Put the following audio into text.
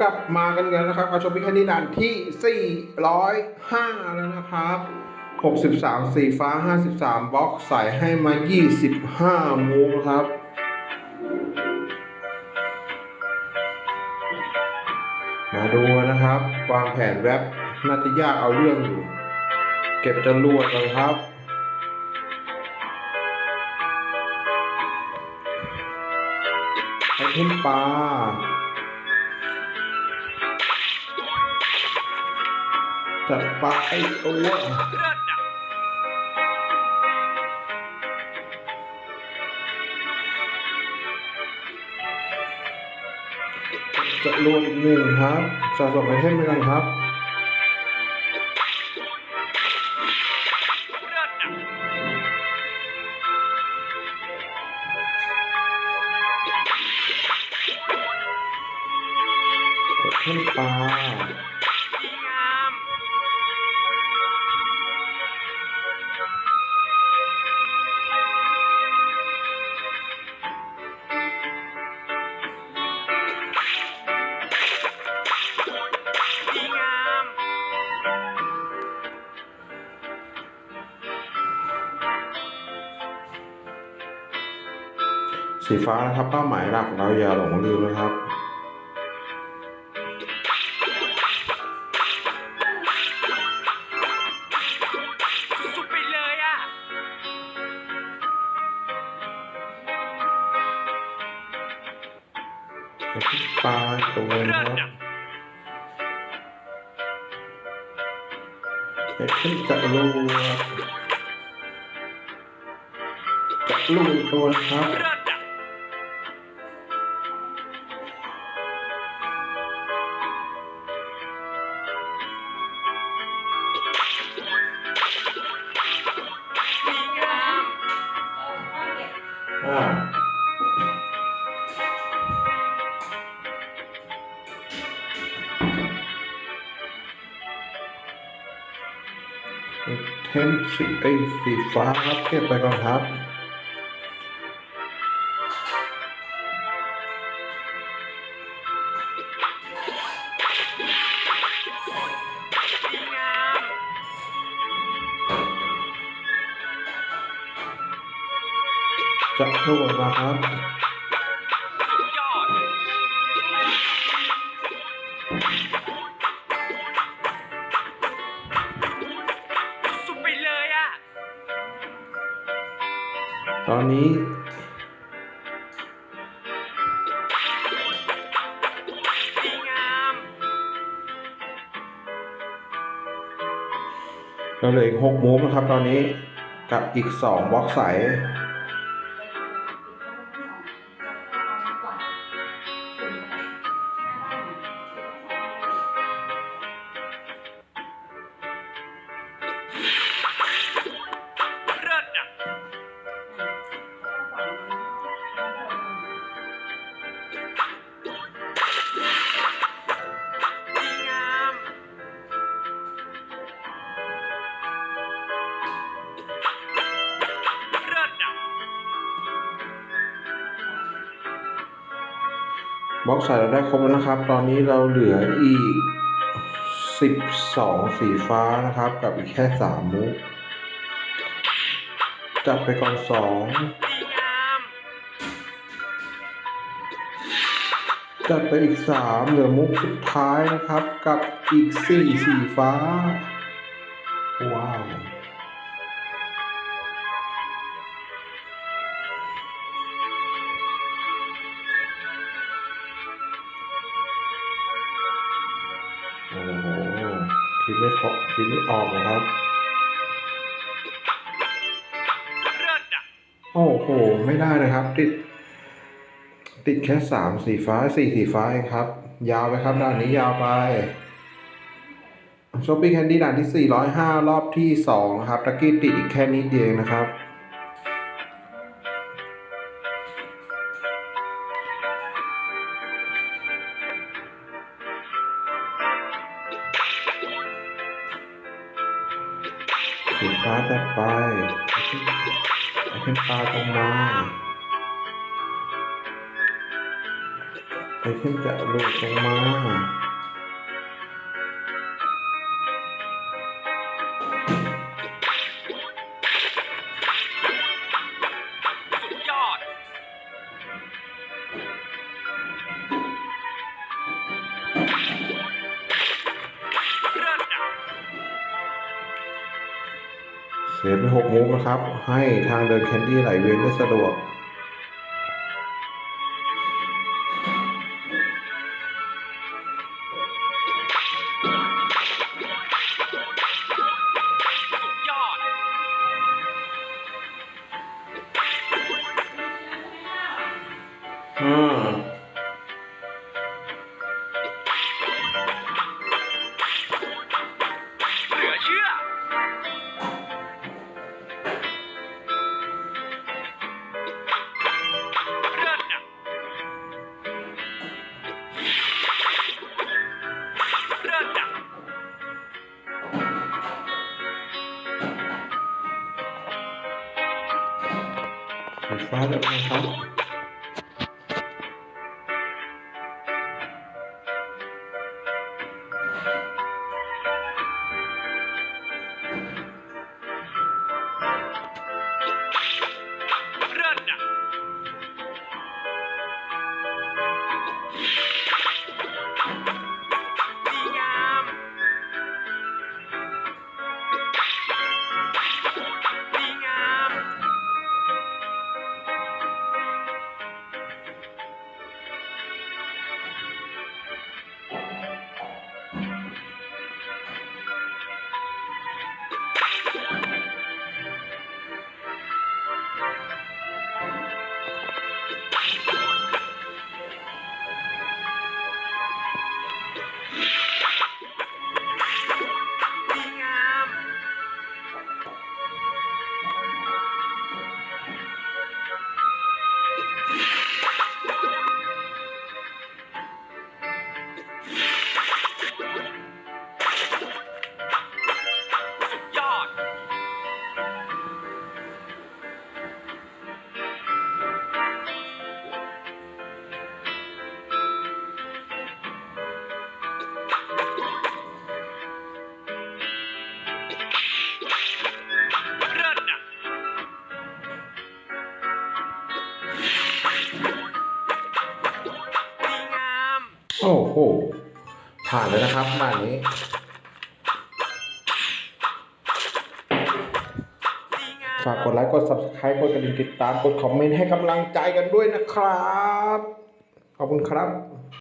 กลับมากันกันนะครับกับชมพิคนิดานที่ 405 แล้วนะครับ 63 สีฟ้า 53 บล็อกใส่ให้มา 25มูครับ มาดูนะครับ วางแผนแว็บน่าจะยากเอาเรื่องอยู่ เก็บจรวดกันครับไอเทมปลา จัดปลาไอตัวจะรวมอีกหนึ่งครับสะสมไอเทมไปกันครับไอเทมปลา สีฟ้านะครับเป้าหมายหลักเราอย่าหลงลืมนะครับ สุดๆไปเลยอะไอเทมปลาตัวนะครับไอเทมจะรวดจะลูกตัวนะครับ เทมสีไอสีฟ้าครับเก็บไปก่อนครับจะลูกออกมาครับสุดยอด ตอนนี้ เราเหลืออีกหกมุมนะครับตอนนี้กับอีกสองบล็อกใส บล็อกใส่เราได้ครบแล้วนะครับ ตอนนี้เราเหลืออีกสิบสองสีฟ้านะครับ กับอีกแค่สามมูฟจับไปก่อนสองจัดไปอีกสามเหลือมุกสุดท้ายนะครับ กับอีกสี่สีฟ้า ว้าว โอ้โหคิดไม่พอคิดไม่ออกนะครับเลิศอะโอ้โห ไม่ได้นะครับ ติด ติดแค่สามสีฟ้าสี่สีฟ้าเองครับ ยาวไปครับด่านนี้ยาวไปช้อปปิ้งแคนดี้ด่านที่ 405 รอบที่2นะครับตะกี้ติดอีกแค่นิดเดียวนะครับ สีฟ้าจะไปไอเทมปลาตรงมาไอเทมจะหลุดลงมา เสียไปหกมุกนะครับ ให้ทางเดินแคนดี้ไหลเวียนได้สะดวก สีฟ้าแอ้โห ผ่านเลยนะครับบ้านนี้ดีงามฝากกดไลค์กด subscribe กดกระดิ่งติดตามกดคอมเมนต์ให้กำลังใจกันด้วยนะครับ ขอบคุณครับ